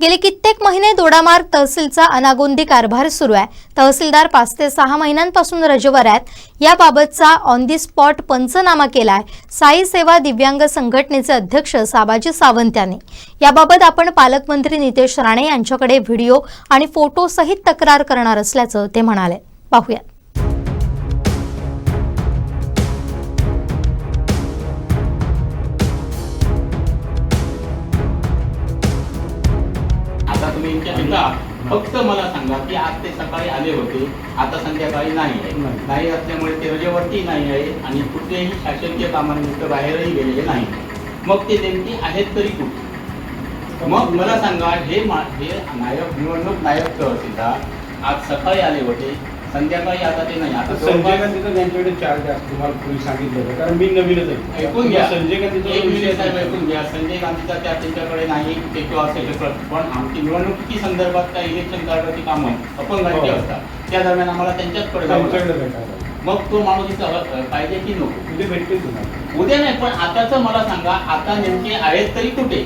गेले कित्येक महिने दोडामार्ग तहसीलचा अनागोंदी कारभार सुरू आहे. तहसीलदार पाच ते सहा महिन्यांपासून रजेवर आहेत. याबाबतचा ऑन दी स्पॉट पंचनामा केला आहे साई सेवा दिव्यांग संघटनेचे अध्यक्ष साबाजी सावंत यांनी. याबाबत आपण पालकमंत्री नितेश राणे यांच्याकडे व्हिडिओ आणि फोटोसहित तक्रार करणार असल्याचं ते म्हणाले. पाहूयात. तुम्ही शिका फक्त मला सांगा की आज ते सकाळी आले होते आता संध्याकाळी नाही आहे. नाही. नाही असल्यामुळे ते रजेवरती नाही आहे आणि कुठेही शासकीय कामानिमित्त बाहेरही गेलेले नाही. मग ते नेमकी आहेत तरी कुठे? मग मला सांगा हे हे नायक निवडणूक नायक तहसीलदार आज सकाळी आले होते संध्याकाळी आता ते नाही. आता संजय जवळपास- गांधीचं त्यांच्याकडे चार्ज आहे तुम्हाला तुम्ही सांगितलं होतं. कारण मी नवीनच आहे. ऐकून घ्या. संजय एक मिनिट साहेब. ऐकून घ्या. संजय गांधीचा त्या त्यांच्याकडे नाही ते किंवा असेल पण पण आमची निवडणुकी संदर्भात काही इलेक्शन कार्डाची कामं अपंगांची हो. असतात. त्या दरम्यान आम्हाला त्यांच्याचकडे जावं लागतं. त्यांच्याकडे भेटायला. मग तो माणूस इथं हवा- पाहिजे की नको? उद्या भेटतील तुम्हाला. उद्या नाही पण आताच मला सांगा आता नेमके आहेत तरी कुठे?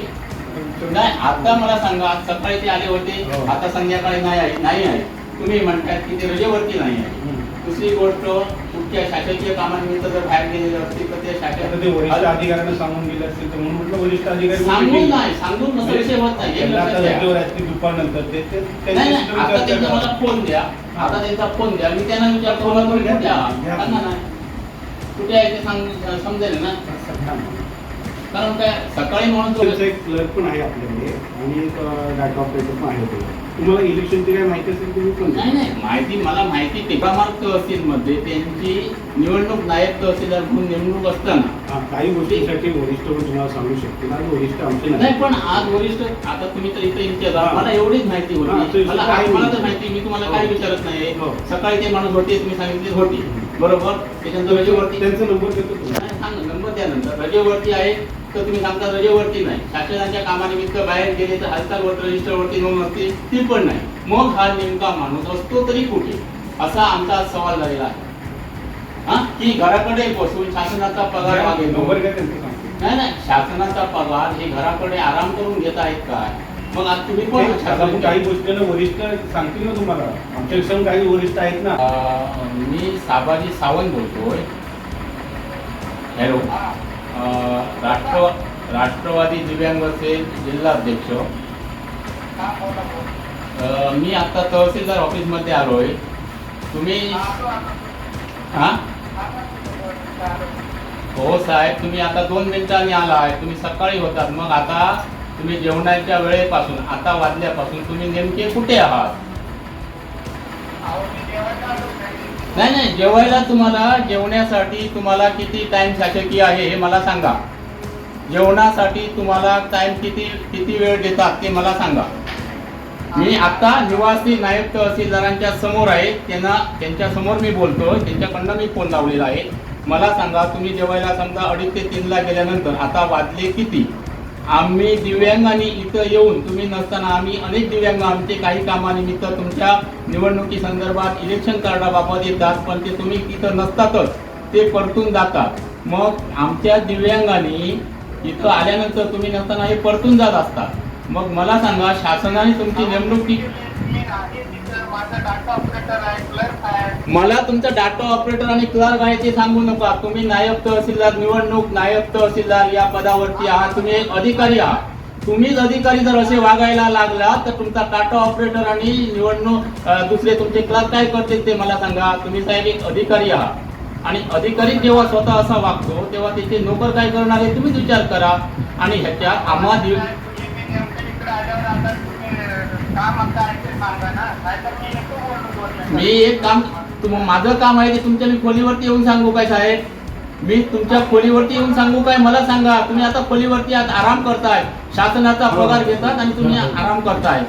नाही आता मला सांगा आज सकाळी ते आले होते हो. आता संध्याकाळी नाही आहे नाही आहे. तुम्ही म्हणताय की ते रजेवरती नाही आहे. दुसरी गोष्ट कुठच्या शासकीय कामानिमित्त जर बाहेर गेलेले असतील तर ते आता ते वरिष्ठ अधिकाऱ्यांना सांगून गेले असतील तर म्हणून म्हटलं वरिष्ठ अधिकारी सांगून. नाही सांगून नसं विषय होत नाही हे लक्षात घ्या. ते दुपारनंतर ते ते नाही नाही आता त्यांचा. मला फोन द्या आता त्यांचा फोन द्या मी त्यांना विचारतो मला कुठे आहात? घ्या. सांगा ना कुठे आहे ते सांग समजेल ना कारण काय सकाळी म्हणून एक क्लर्क पण आहे आपल्याकडे आणि एक डाटा ऑपरेटर पण आहे. तुम्हाला इलेक्शनची काय माहिती असेल तुम्ही पण नाही नाही माहिती मला माहिती टेकामार्ग तहसील मध्ये त्यांची निवडणूक नायब तहसीलदार म्हणून नेमणूक असताना हा, काही गोष्टींसाठी वरिष्ठ पण तुम्हाला सांगू शकतील आणि वरिष्ठ आमचे नाही पण आज वरिष्ठ आता तुम्ही तर इथे इथे हा. मला एवढीच माहिती हा, होती मला काही मला तर. माहिती मी तुम्हाला हो. काही विचारत नाही हो. सकाळी ते माणूस होते तुम्ही सांगितले होती बरोबर त्याच्यानंतर रजेवरती त्यांचा नंबर देतो सांगा नंबर द्या नंतर रजेवरती आहे तर तुम्ही सांगता रजेवरती नाही. शासनाच्या कामानिमित्त बाहेर गेले तर हालचाल रजिस्टरवरती नोंद नसते ती पण नाही. मग हा नेमका माणूस असतो तरी कुठे? असा आमचा सवाल झालेला आहे. हा? की घराकडे बसून शासनाचा पगार मागे नाही नाही. शासनाचा पगार हे घराकडे आराम करून घेत आहेत काय मग आज तुम्ही पण काही गोष्टींना वरिष्ठ सांगतील ना तुम्हाला. आमच्या काही वरिष्ठ आहेत ना. मी साबाजी सावंत बोलतोय. हॅलो. राष्ट्र राष्ट्रवादी दिव्यांगचे जिल्हाध्यक्ष. जिल्हा अध्यक्ष मी आता तहसीलदार ऑफिसमध्ये आहे तुम्ही हो? साहेब तुम्ही आता दोन मिनिटांनी आला आहे तुम्ही सकाळी होतात. मग आता तुम्ही जेवणाच्या वेळेपासून आता वाजल्यापासून तुम्ही नेमके कुठे आहात? नाही नाही जेवायला तुम्हाला जेवण्यासाठी तुम्हाला किती टाइम शासकीय आहे हे मला सांगा. जेवणासाठी तुम्हाला टाइम किती किती वेळ देतात ते मला सांगा. मी आता निवासी नायब तहसीलदारांच्या समोर आहे. त्यांना त्यांच्यासमोर मी बोलतो. त्यांच्याकडनं मी फोन लावलेला आहे. मला सांगा तुम्ही जेवायला समजा अडीच ते तीनला गेल्यानंतर आता वाजले किती? आम्ही दिव्यांगांनी इथं येऊन तुम्ही नसताना आम्ही अनेक दिव्यांग आमचे काही कामानिमित्त तुमच्या निवडणुकी संदर्भात इलेक्शन कार्डाबाबत येतात पण ते तुम्ही तिथं नसतातच. ते परतून जातात. मग आमच्या दिव्यांगांनी इथं आल्यानंतर तुम्ही नसताना हे परतून जात असता. मग मला सांगा शासनाने तुमची नेमणूक मला तुमचा डाटा ऑपरेटर आणि क्लर्क आहे ते सांगू नका. तुम्ही नायब तहसीलदार निवडणूक नायब तहसीलदार या पदावरती आहात. तुम्ही एक अधिकारी आहात. तुम्हीच अधिकारी जर असे वागायला लागला तर तुमचा टाटा ऑपरेटर आणि निवडणूक दुसरे तुमचे क्लर्क काय करतील ते मला सांगा. तुम्ही साहेब एक अधिकारी आहात. आणि अधिकारी जेव्हा स्वतः असा वागतो तेव्हा त्याचे नोकर काय करणार आहे तुम्हीच विचार करा. आणि ह्याच्यात आम्हा दिव मी एक काम तुम माझं काम आहे ते तुमच्या मी खोलीवरती येऊन सांगू काय साहेब? मी तुमच्या खोलीवरती येऊन सांगू काय? मला सांगा. तुम्ही आता खोलीवरती आज आराम करताय. शासनाचा पगार घेतात आणि तुम्ही आराम करताय.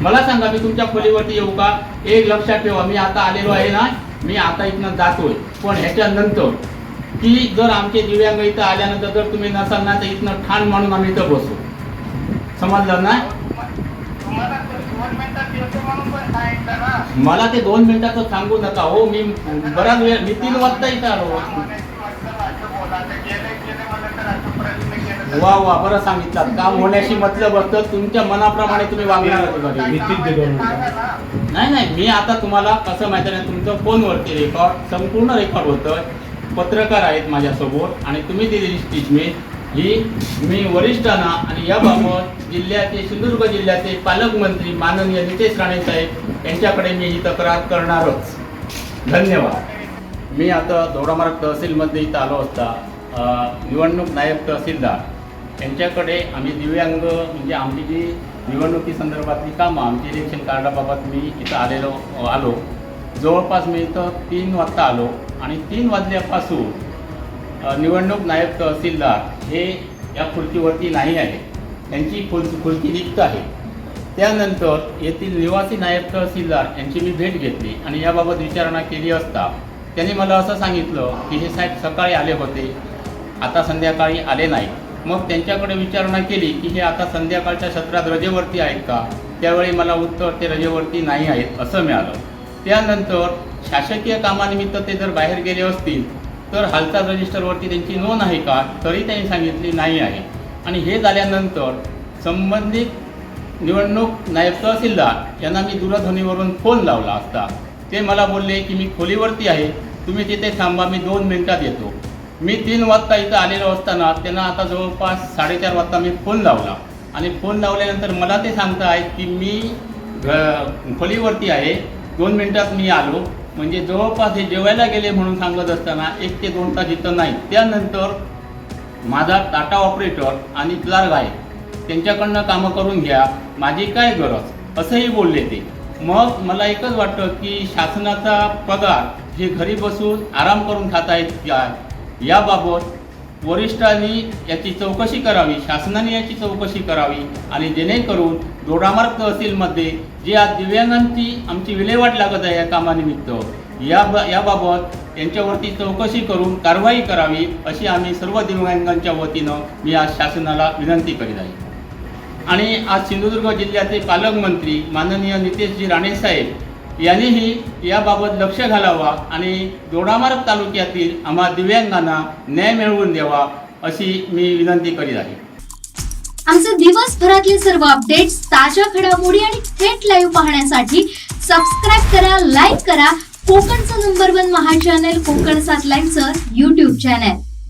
मला सांगा मी तुमच्या खोलीवरती येऊ का? एक लक्षात ठेवा. मी आता आलेलो आहे ना. मी आता इथनं जातोय. पण ह्याच्यानंतर की जर आमचे दिव्यांग इथं आल्यानंतर जर तुम्ही नसाल ना तर इथनं ठाण म्हणून आम्ही इथं बसू. समजलं ना? मला ते दोन मिनिटाचं सांगू नका हो. मी बराच वेळ मी तीन वाजता इथं आलो. वा वा बरं सांगितलं. काम होण्याशी मतलब असतं तुमच्या मनाप्रमाणे तुम्ही वागणार. नाही नाही मी आता तुम्हाला कसं माहिती आहे तुमचं फोनवरती रेकॉर्ड संपूर्ण रेकॉर्ड होतं. पत्रकार आहेत माझ्यासोबत आणि तुम्ही दिलेली स्टेटमेंट ही मी वरिष्ठांना आणि याबाबत जिल्ह्याचे सिंधुदुर्ग पालक पालकमंत्री माननीय नितेश राणे साहेब यांच्याकडे मी ही तक्रार करणारच. धन्यवाद. मी आता दोडामार्ग तहसीलमध्ये इथं आलो असता निवडणूक नायब तहसीलदार. यांच्याकडे आम्ही दिव्यांग म्हणजे आमची जी निवडणुकीसंदर्भातली कामं आमची इलेक्शन कार्डाबाबत मी इथं आलेलो आलो. जवळपास मी इथं तीन वाजता आलो आणि तीन वाजल्यापासून निवडणूक नायब तहसीलदार हे या खुर्चीवरती नाही आहे. त्यांची खुर्ची खुर्ची रिक्त आहे. त्यानंतर येथील निवासी नायब तहसीलदार यांची मी भेट घेतली आणि याबाबत विचारणा केली असता त्यांनी मला असं सांगितलं की हे साहेब सकाळी आले होते आता संध्याकाळी आले नाही मग त्यांच्याकडे विचारणा केली की हे आता संध्याकाळच्या सत्रात रजेवरती आहेत का? त्यावेळी मला उत्तर ते रजेवरती नाही आहेत असं मिळालं. त्यानंतर शासकीय कामानिमित्त ते जर बाहेर गेले असतील तर हालचाल रजिस्टरवरती त्यांची नोंद आहे का? तरी त्यांनी सांगितली नाही आहे. आणि हे झाल्यानंतर संबंधित निवडणूक नायब तहसीलदार यांना मी दूरध्वनीवरून फोन लावला असता. ते मला बोलले की मी खोलीवरती आहे तुम्ही तिथे थांबा मी दोन मिनिटात येतो. मी तीन वाजता इथं आलेलो असताना त्यांना आता जवळपास साडेचार वाजता मी फोन लावला. आणि फोन लावल्यानंतर मला ते सांगता आहेत की मी घ खोलीवरती आहे. दोन मिनिटात मी आलो. म्हणजे जवळपास हे जेवायला गेले म्हणून सांगत असताना एक ते दोन तास इथं नाही. त्यानंतर माझा टाटा ऑपरेटर आणि क्लार्क आहे त्यांच्याकडनं कामं करून घ्या. माझी काय गरज? असंही बोलले ते. मग मला एकच वाटतं की शासनाचा पगार हे घरी बसून आराम करून खात आहेत याबाबत वरिष्ठांनी याची चौकशी करावी शासनाने याची चौकशी करावी आणि जेणेकरून दोडामार्ग तहसीलमध्ये जी आज दिव्यांगांची आमची विल्हेवाट लागत आहे या कामानिमित्त या याबाबत यांच्यावरती चौकशी करून कारवाई करावी अशी आम्ही सर्व दिव्यांगांच्या वतीनं मी आज शासनाला विनंती करीत आहे. आणि आज सिंधुदुर्ग जिल्ह्याचे पालकमंत्री माननीय नितेशजी राणेसाहेब यांनीही याबाबत लक्ष घालावा आणि दोडामार्ग तालुक्यातील आम्हा दिव्यांगांना न्याय मिळवून द्यावा अशी मी विनंती करीत आहे. आमचे दिवसभरातले सर्व अपडेट्स ताज्या घडामोडी आणि थेट लाईव्ह पाहण्यासाठी सबस्क्राईब करा लाईक करा. कोकणचं नंबर वन महा चॅनल कोकण सात लाईव्हचं युट्यूब चॅनल